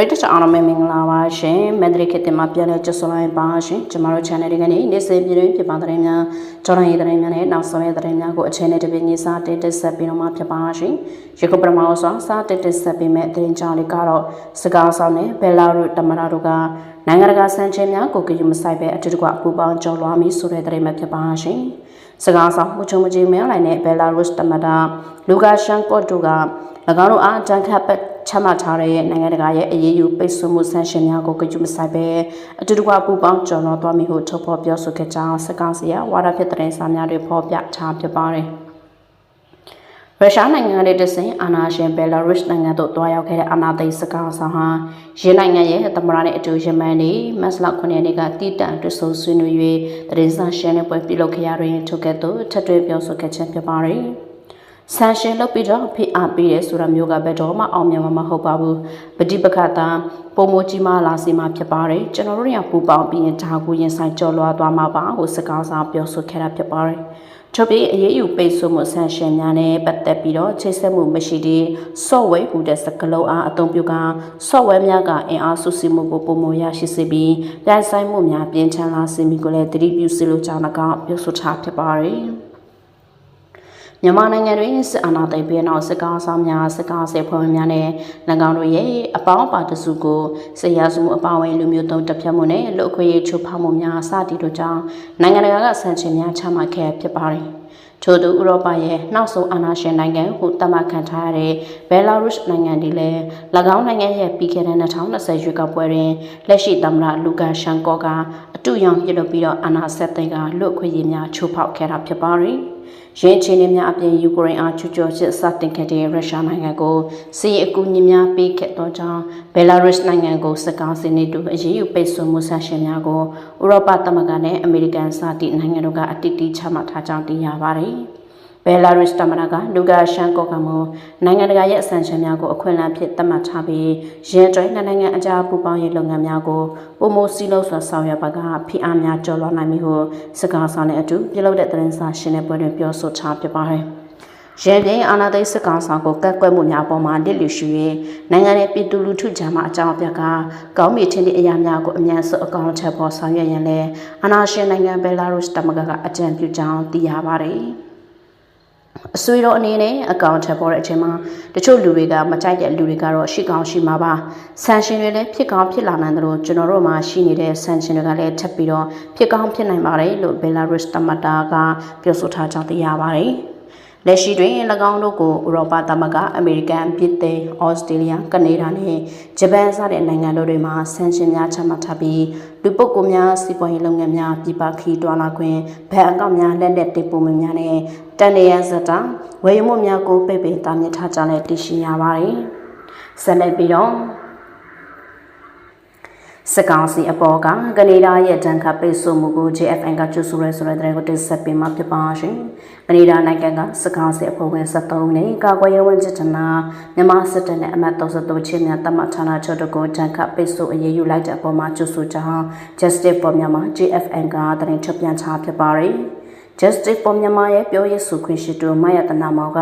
British အားလုံးပဲမင်္ဂလာပါရှင်မန္တလေးခေတ်တင်မှာပြန်လည်ကြိုဆိုလိုက်ပါရှင်ကျမတို့ channel တွေကနေနေ့စဉ်ပြည်တွင်းဖြစ်ပါတဲ့များကြော်ရရေးတဲ့များနဲ့နောက်ဆုံးရတဲ့များကိုအချိန်နဲ့တပြည့်ညီစားတင်တက်ဆက်ပြီးတော့မှဖြစ်ပါရှင်ယခုပထမဆုံးစားတက်တက်ဆက်ပြီးမဲ့အတင်ကြောင်လေးကတော့စကားဆောင်နဲ့ဘယ်လာရုတမရတို့ကနိုင်ငံတကာစံချိန်များကိုကြည့်မဆိုင်ပဲအတူတကွအပူပေါင်းကြော်လွှားပြီးဆိုတဲ့တဲ့မှာဖြစ်ပါရှင်စကားဆောင်မှုချုံမကြီးမဲလိုက်တဲ့ဘယ်လာရုစ်တမတာလူကာရှန်ကော့တို့က၎င်းတို့အားတန်ခတ်ပတ် ချမှတ်ထားတဲ့နိုင်ငံတကာရဲ့အရေးယူပိတ်ဆို့မှုဆန့်ရှင်များကိုကြွမဆိုင်ပဲအတူတကွပူပေါင်းကျော်လွန်သွားမိဟုထုတ်ဖော်ပြောဆိုခဲ့ကြောင်းစကောင်စီရဝါဒဖြစ်တဲ့စာများတွေဖော်ပြထားဖြစ်ပါတယ်။ရုရှားနိုင်ငံရဲ့တဆင်အာနာရှင်ဘယ်လာရုစ်နိုင်ငံသို့တွားရောက်ခဲ့တဲ့အာနာသိစကောင်ဆောင်ဟာရင်းနိုင်ငံရဲ့သမရနဲ့အတူယမန်နေမတ်လ9ရက်နေ့ကတည်တံတွဆုံဆွေးနွေး၍တရင်စာရှင်းတဲ့ပွဲပြုလုပ်ခဲ့ရတွင်ထုတ်ခဲ့သူထပ်တွဲပြောဆိုခဲ့ခြင်းဖြစ်ပါတယ်။ ဆန်ရှင်လုပ်ပြီးတော့ဖိအားပေးတယ်ဆိုတာမျိုးကဘယ်တော့မှအောင်မြင်မှာမဟုတ်ပါဘူးပฏิပက္ခတာပုံမကြီးမားလာစီမှာဖြစ်ပါတယ်ကျွန်တော်တို့ရပူပေါင်းပြီးရင်ဒါကိုရင်ဆိုင်ကြော်လွှားသွားမှာပါဟိုစကားစားပြောဆိုခဲ့တာဖြစ်ပါတယ်ထုတ်ပြီးအရေးယူပိတ်ဆို့မှုဆန်ရှင်များနဲ့ပတ်သက်ပြီးတော့ချိတ်ဆက်မှုမရှိတဲ့ software ဟူတဲ့စကလုံးအားအသုံးပြုက software များကအင်အားစုစည်းမှုကိုပုံမရရှိစေပြီးပြန်ဆိုင်မှုများပြင်းထန်လာစေမိကိုလည်းတတိပြုစီလိုကြောင်းကပြောဆိုထားဖြစ်ပါတယ်။ မြန်မာနိုင်ငံတွင်စစ်အာဏာသိမ်းပြီးနောက်စစ်ကောင်ဆောင်များစစ်ကောင်စီဖွဲ့ဝင်များနဲ့၎င်းတို့ရဲ့အပေါင်းပါတစုကိုစစ်ရာစုမှုအပါအဝင်လူမျိုးတုံးတပ်ဖြတ်မှုနဲ့လူအခွင့်အရေးချိုးဖောက်မှုများစသည်တို့ကြောင့်နိုင်ငံတကာကဆန့်ကျင်များချမှတ်ခဲ့ဖြစ်ပါတယ်။ထို့သူဥရောပရဲ့နောက်ဆုံးအာဏာရှင်နိုင်ငံဟုသတ်မှတ်ခံထားရတဲ့ဘယ်လာရုစ်နိုင်ငံဒီလည်း၎င်းနိုင်ငံရဲ့ပြီးခဲ့တဲ့2020ရွေးကောက်ပွဲတွင်လက်ရှိသမ္မတလူကန်ရှန်ကောကအတူရောင်ပြုလုပ်ပြီးတော့အာဏာဆက်သိမ်းကလူ့အခွင့်အရေးများချိုးဖောက်ခဲ့တာဖြစ်ပါတယ်။ ရင်းချင်းတွေများအပြင်ယူကရိန်းအားချူချောစစ်စတင်ခဲ့တဲ့ရုရှားနိုင်ငံကိုစီးအကူအညီများပေးခဲ့သောကြောင့်ဘယ်လာရုစ်နိုင်ငံကိုစစ်ကောင်စီနေတူအရေးယူပိတ်ဆို့မှုဆန့်ရှင်များကိုဥရောပသမဂ္ဂနဲ့အမေရိကန်စသည့်နိုင်ငံတို့ကအတိအကျချမှတ်ထားကြောင်းသိရပါတယ်။ ဘယ်လာရုစ်တမနာကလူကာရှန်ကောကမနိုင်ငံတကာရဲ့အဆန်ချမ်းများကိုအခွင့်အလမ်းဖြစ်သတ်မှတ်ထားပြီးရဲတွဲနိုင်ငံအကြားပူးပေါင်းရေးလုပ်ငန်းများကိုပုံမိုစီလို့ဆိုဆောင်ရွက်ပါကဖိအားများကျော်လွှားနိုင်ပြီဟုစကားဆောင်တဲ့အတူပြုလုပ်တဲ့သတင်းစာရှင်းလင်းပွဲတွင်ပြောဆိုထားဖြစ်ပါတယ်။ရန်ပြင်းအာဏာသိမ်းစစ်ကောင်ဆောင်ကိုကတ်ကွက်မှုများပေါ်မှာလစ်လျူရှူ၍နိုင်ငံရဲ့ပြည်သူလူထုကြားမှာအကြောင်းအပြက်ကကောင်းမီထင်းသည့်အရာများကိုအမြန်ဆုံးအကောင့်ချက်ပေါ်ဆောင်ရွက်ရန်လဲအာဏာရှင်နိုင်ငံဘယ်လာရုစ်တမကကအကြံပြုကြောင်းသိရပါတယ်။ အဆွေတော်အနေနဲ့အကောင့်ထပ်ပေါ်တဲ့အချိန်မှာတချို့လူတွေကမကြိုက်တဲ့လူတွေကတော့ရှိကောင်းရှိမှာပါဆန်ရှင်တွေလည်းဖြစ်ကောင်းဖြစ်လာနိုင်တယ်လို့ကျွန်တော်တို့မှာရှိနေတဲ့ဆန်ရှင်တွေကလည်းထပ်ပြီးတော့ဖြစ်ကောင်းဖြစ်နိုင်ပါတယ်လို့ဘယ်လာရုစ်တမတာကပြောဆိုထားကြောင်းသိရပါတယ် လက်ရှိတွင်၎င်းတို့ကိုဥရောပသမဂ္ဂအမေရိကန်ပြည်သစ်ဩစတြေးလျကနေဒါနဲ့ဂျပန်စတဲ့နိုင်ငံတို့တွေမှာဆန်ရှင်များချမှတ်ထားပြီးလူပုဂ္ဂိုလ်များစီးပွားရေးလုပ်ငန်းများပြည်ပခီးတွာလာခွင့်ဘဏ်အကောင့်များလက်လက်တင်ပို့မှုများနဲ့တန်နေရဇတာဝယ်ယူမှုများကိုပိတ်ပင်တာမြစ်ထားကြလဲတည်ရှိရပါတယ်ဆက်လက်ပြီးတော့ စကောင်စီအပေါ်ကကနေဒါရဲ့တန်ခတ်ပိတ်ဆို့မှုကို JFN ကကျူဆူရဲဆိုတဲ့တဲ့ကိုတင်ဆက်ပေးမှာဖြစ်ပါရှင်။ကနေဒါနိုင်ငံကစကောင်စီအဖွဲ့ဝင်73နဲ့ကာကွယ်ရေးဝန်ကြီးဌာနမြန်မာစစ်တပ်နဲ့အမတ်33ချင်းများတမတ်ဌာနချုပ်တို့ကိုတန်ခတ်ပိတ်ဆို့အရေးယူလိုက်တဲ့အပေါ်မှာကျူဆူကြောင်း Justice for Myanmar JFN ကတင်ထုတ်ပြန်ချပြပါတယ်။ Justice for Myanmar ရဲ့ပြောရေးဆိုခွင့်ရှိသူမယတနာမောင်က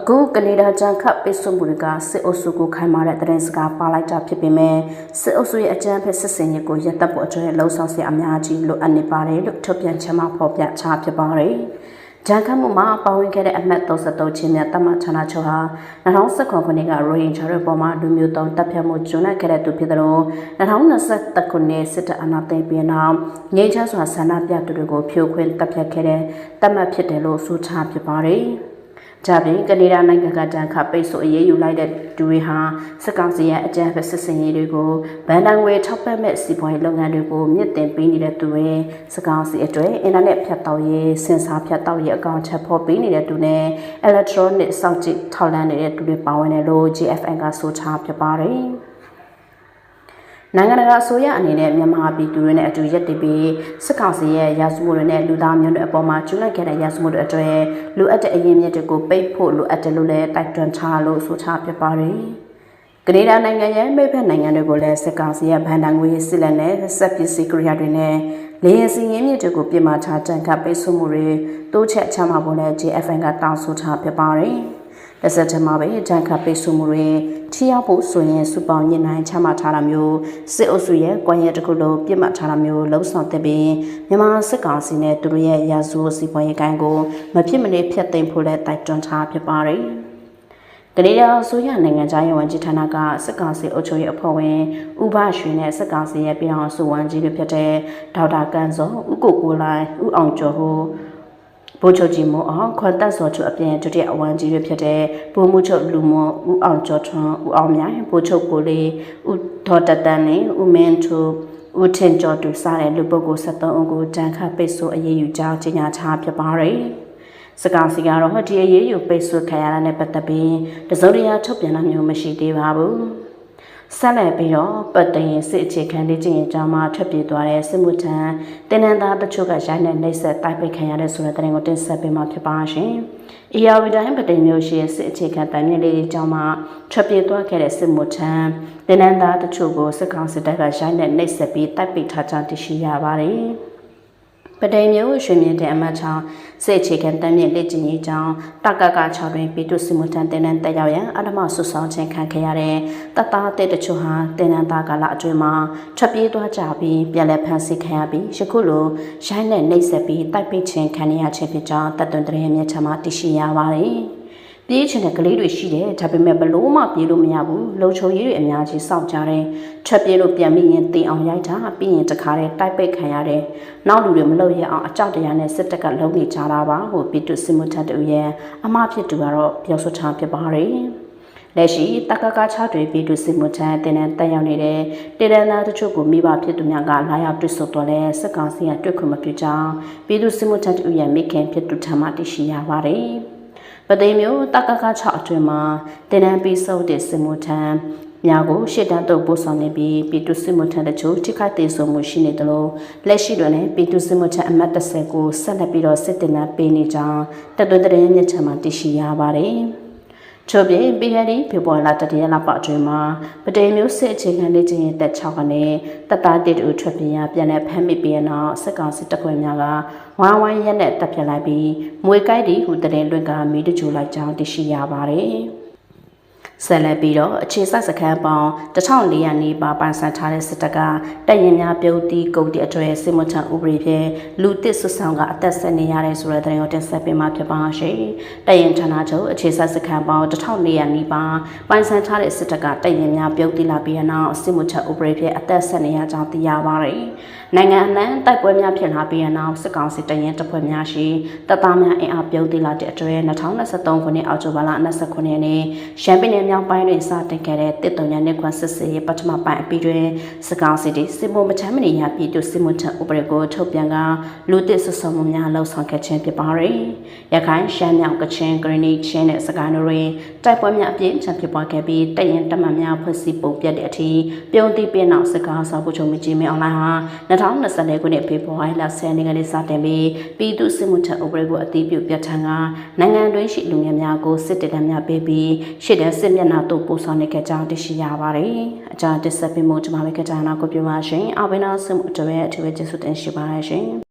အခုကနေဒါကြံခတ်ပိတ်ဆို့မှုတွေကစစ်အုပ်စုကိုခိုင်မာတဲ့သတင်းစကားပါလိုက်တာဖြစ်ပေမဲ့စစ်အုပ်စုရဲ့အကြမ်းဖက်စစ်စင်ရေးကိုရပ်တန့်ဖို့အတွက်လှုံ့ဆော်စရာအများကြီးလိုအပ်နေပါတယ်လို့ထုတ်ပြန်ချက်မှာဖော်ပြချဖြစ်ပါတယ်။ဂျန်ခတ်မှုမှာပါဝင်ခဲ့တဲ့အမှတ်33ချင်းမြတ်တမဌာနချုပ်ဟာ2019ခုနှစ်ကရိုဟင်ဂျာတွေပေါ်မှာလူမျိုးတုံးတပ်ဖြတ်မှုကျွမ်းခဲ့တဲ့သူဖြစ်တယ်လို့2021ခုနှစ်စစ်တပ်အာဏာသိမ်းပြီးနောက်ငြိမ်းချမ်းစွာဆန္ဒပြသူတွေကိုဖြိုခွင်းတပ်ဖြတ်ခဲ့တဲ့တတ်မှတ်ဖြစ်တယ်လို့ဆိုထားဖြစ်ပါတယ်။။ ဒါပြင်ကနေဒါနိုင်ငံကတန်ခပိတ်ဆို့အရေးယူလိုက်တဲ့သူတွေဟာစစ်ကောင်စီရဲ့အကြမ်းဖက်စစ်စင်ရေးတွေကိုဗန်ဒန်ငွေထောက်ပံ့မဲ့စီးပွားရေးလုပ်ငန်းတွေကိုမြင့်တင်ပေးနေတဲ့သူတွေစစ်ကောင်စီအတွက်အင်တာနက်ဖြတ်တောက်ရေးစင်ဆာဖြတ်တောက်ရေးအကောင့်ချက်ဖော်ပေးနေတဲ့သူနဲ့ electronic စောင့်ကြည့်ထောက်လှမ်းနေတဲ့သူတွေပါဝင်တယ်လို့ GFN ကဆိုထားပြပါတယ်။ နိုင်ငံတကာအစိုးရအနေနဲ့မြန်မာပြည်သူတွေနဲ့အတူရပ်တည်ပြီးစစ်ကောင်စီရဲ့ရာဇဝတ်တွေနဲ့လူသားမျိုးတွေအပေါ်မှာကျူးလွန်ခဲ့တဲ့ရာဇဝတ်တွေအတွေ့လူအပ်တဲ့အရင်မြစ်တွေကိုပိတ်ဖို့လိုအပ်တယ်လို့လည်းတိုက်တွန်းထားလို့ဆိုထားပြပါတယ်။ကနေဒါနိုင်ငံရဲ့မိဖက်နိုင်ငံတွေကိုလည်းစစ်ကောင်စီရဲ့ဗန်ဒန်ငွေစစ်လက်နဲ့ဆက်ပစ္စည်းကိရိယာတွေနဲ့လေယာဉ်စီးရင်မြစ်တွေကိုပြစ်မှတ်ထားတန်ခတ်ပိတ်ဆို့မှုတွေတိုးချက်ချမှတ်ဖို့လည်း JFN ကတောင်းဆိုထားပြပါတယ်။ လက်ဆက်ထဲမှာပဲဂျန်ခတ်ပိတ်ဆို့မှုတွေထိရောက်ဖို့ဆိုရင်စုပေါင်းညှိနှိုင်းချမှတ်ထားတာမျိုးစစ်အုပ်စုရဲ့ကွန်ရက်တစ်ခုလုံးပြစ်မှတ်ထားတာမျိုးလှုံ့ဆော်တဲ့ပြီးမြန်မာစစ်ကောင်စီနဲ့သူတို့ရဲ့ရာဇဝတ်စီပွားရေးကိုင်းကိုမဖြစ်မနေဖျက်သိမ်းဖို့လည်းတိုက်တွန်းထားဖြစ်ပါတယ်။ကနေဒါအစိုးရနိုင်ငံသားရေးဝန်ကြီးဌာနကစစ်ကောင်စီအုပ်ချုပ်ရေးအဖွဲ့ဝင်ဥပရွှေနဲ့စစ်ကောင်စီရဲ့ပြည်အောင်စုဝန်ကြီးတွေဖြစ်တဲ့ဒေါက်တာကန်စောဦးကိုကိုလိုင်းဦးအောင်ကျော်ဟို ဗိုလ်ချုပ်ကြီးမိုးအောင်ခွန်တက်စောချုပ်အပြင်ဒုတိယအဝန်ကြီးတွေဖြစ်တဲ့ဗိုလ်မှူးချုပ်လူမွန်ဦးအောင်ကျော်ထွန်းဦးအောင်မြိုင်ဗိုလ်ချုပ်ကိုလေးဦးဒေါ်တတန်နဲ့ဦးမင်းထူဦးထင်ကျော်သူစားတဲ့လူပုဂ္ဂိုလ်73ဦးကိုတန်ခတ်ပိတ်ဆို့အရေးယူကြောင်းကြေညာထားဖြစ်ပါတယ်။စကားစီကတော့ဟောဒီအရေးယူပိတ်ဆို့ခံရတာနဲ့ပတ်သက်ပြီးတစုံတရာထုတ်ပြန်တာမျိုးမရှိသေးပါဘူး။ ဆက်လက်ပြီးတော့ပတ်သိရင်စစ်အခြေခံလေးချင်းအကြောင်းမှထွက်ပြေးသွားတဲ့စစ်မှုထမ်းတင်းနန်းသားတချို့ကရိုင်းနဲ့နှိပ်စက်တိုက်ပိတ်ခံရတဲ့ဆိုတဲ့တဲ့ရင်ကိုတင်ဆက်ပေးမှာဖြစ်ပါရှင်။အီယာဝီတိုင်းပတ်သိမျိုးရှိစစ်အခြေခံတိုင်မြင့်လေးအကြောင်းမှထွက်ပြေးသွားခဲ့တဲ့စစ်မှုထမ်းတင်းနန်းသားတချို့ကိုစစ်ကောင်စစ်တပ်ကရိုင်းနဲ့နှိပ်စက်ပြီးတိုက်ပိတ်ထားကြောင်းသိရှိရပါတယ်။ ပဒိန်မျိုးရွှေမြင့်တဲ့အမတ်ချောင်းစစ်အခြေခံတမ်းမြင့်လက်ကျင်ကြီးကြောင်းတကက6တွင်ပြည်သူစစ်မှုထမ်းတင်နန်းတက်ရောက်ရန်အဓမ္မဆွဆောင်ခြင်းခံခဲ့ရတဲ့တသားတဲ့တချို့ဟာတင်နန်းသားကာလအတွင်းမှာထွက်ပြေးသွားကြပြီးပြန်လည်ဖမ်းဆီးခံရပြီးယခုလိုရိုင်းနဲ့နှိပ်စက်ပြီးတိုက်ပိတ်ခြင်းခံရခြင်းဖြစ်ကြောင်းတပ်သွင်းတဲ့မြစ်ချမှာသိရှိရပါတယ်။ ပြေးချင်တဲ့ကလေးတွေရှိတယ်ဒါပေမဲ့ဘလို့မှပြေးလို့မရဘူးလုံချုံကြီးတွေအများကြီးစောင့်ကြတယ်ချက်ပြေးလို့ပြန်ပြီးရင်တင်အောင်ရိုက်တာပြီးရင်တခါတည်းတိုက်ပိတ်ခံရတယ်နောက်လူတွေမလုပ်ရအောင်အကြောက်တရားနဲ့စစ်တပ်ကလုံနေကြတာပါဟိုပြည်သူစစ်မှုထမ်းတူရဲ့အမဖြစ်သူကတော့ပြောဆိုထားဖြစ်ပါတယ်လက်ရှိတက္ကက6တွေပြည်သူစစ်မှုထမ်းတင်တဲ့တက်ရောက်နေတဲ့တေရနာတချို့ကိုမိဘဖြစ်သူများကလာရောက်တွေ့ဆုံတော့လဲစစ်ကောင်စီကတွေ့ခွင့်မပြုကြောင်းပြည်သူစစ်မှုထမ်းတူရဲ့မိခင်ဖြစ်သူထံမှသိရှိရပါတယ်။ ပသိမ်မျိုးတကက6အတွင်းမှာတင်နန်းပြီးစုပ်တဲ့စင်မထံများကိုရှစ်တန်းတုပ်ပို့ဆောင်နေပြီးပြည်သူစစ်မှုထမ်းတချို့ထိခိုက်သေးဆုံးမှုရှိနေတယ်လို့လက်ရှိတွင်လည်းပြည်သူစစ်မှုထမ်းအမတ်30ကိုဆက်လက်ပြီးတော့စစ်တင်နန်းပေးနေကြောင်းတပ်သွင်းတဲ့မြစ်ချမှာသိရှိရပါတယ်။ ချို့ပြင်ပြည်ဟရီဖေပေါ်လာတတရလပအတွင်းမှာပတိန်မျိုးစစ်အခြေခံလေးချင်းတက်6ကနေတပ်သားတစ်တူထွက်ပြေးရပြန်တဲ့ဖမ်းမိပြီးနောက်စစ်ကောင်စစ်တပ်ခွေများကဝိုင်းဝိုင်းရက်နဲ့တပ်ပြလိုက်ပြီးမွေကိုက်တီဟူတဲ့လွင့်ကမီးတကြိုလိုက်ကြောင်းသိရှိရပါတယ်။ ဆက်လက်ပြီးတော့အခြေစိုက်စခန်းပေါင်း1400နီးပါးပိုင်ဆိုင်ထားတဲ့စစ်တပ်ကတပ်ရင်များပြုတ်တီးကုန်တီအထွေစစ်မထံဥပဒေဖြင့်လူတစ်ဆွဆောင်ကအသက်ဆက်နေရတဲ့ဆိုတဲ့တဲ့ကိုတင်ဆက်ပေးမှာဖြစ်ပါရှိ။တပ်ရင်ဌာနချုပ်အခြေစိုက်စခန်းပေါင်း1400နီးပါးပိုင်ဆိုင်ထားတဲ့စစ်တပ်ကတပ်ရင်များပြုတ်တီးလာပြီးနောက်စစ်မထံဥပဒေဖြင့်အသက်ဆက်နေရကြောင်းသိရပါတယ်။နိုင်ငံအနှံ့တိုက်ပွဲများဖြစ်လာပြီးနောက်စစ်ကောင်စစ်တပ်ရင်တပ်ဖွဲ့များရှိတပ်သားများအင်အားပြုတ်တီးလာတဲ့အထွေ2023ခုနှစ်အောက်တိုဘာလ29ရက်နေ့ရှမ်းပြည်နယ်မြောက်ပိုင်းတွင်စတင်ခဲ့တဲ့တစ်တုံညာနှစ်ခွစစ်စေးပထမပိုင်းအပြီးတွင်စကောင်းစီတီစစ်မှုမချမ်းမနေရပြည်သူစစ်မှုထဥပဒေကိုထုတ်ပြန်ကလူတစ်ဆွဆုံမှုများလှုပ်ဆောင်ခဲ့ခြင်းဖြစ်ပါရယ်ရခိုင်ရှမ်းမြောက်ကချင်ဂရနီချင်းနဲ့စကိုင်းတို့တွင်တိုက်ပွဲများအပြင်းထန်ဖြစ်ပွားခဲ့ပြီးတရင်တမန်များဖွဲ့စည်းပုံပြတ်တဲ့အထိပြုံးတိပြင်းနောက်စကားဆောင်ဖို့ချုံမကြီးမင်းအွန်လိုင်းဟာ2024ခုနှစ်ဖေဖော်ဝါရီလ10ရက်နေ့ကစတင်ပြီးပြည်သူစစ်မှုထဥပဒေကိုအတည်ပြုပြဋ္ဌာန်းကနိုင်ငံတွင်းရှိလူငယ်များကိုစစ်တပ်များပေးပြီးရှစ်တဲ့စစ်မျက်နှာတို့ပို့ဆောင်နေကြကြောင်းသိရှိရပါတယ်။အကြံတစ်ဆက်ပေးမှုကျွန်မပဲကြတာနာကိုပြောပါရှင်။အဘိနာစစ်မှုတပည့်အထူးပဲကျေးဇူးတင်ရှိပါတယ်ရှင်။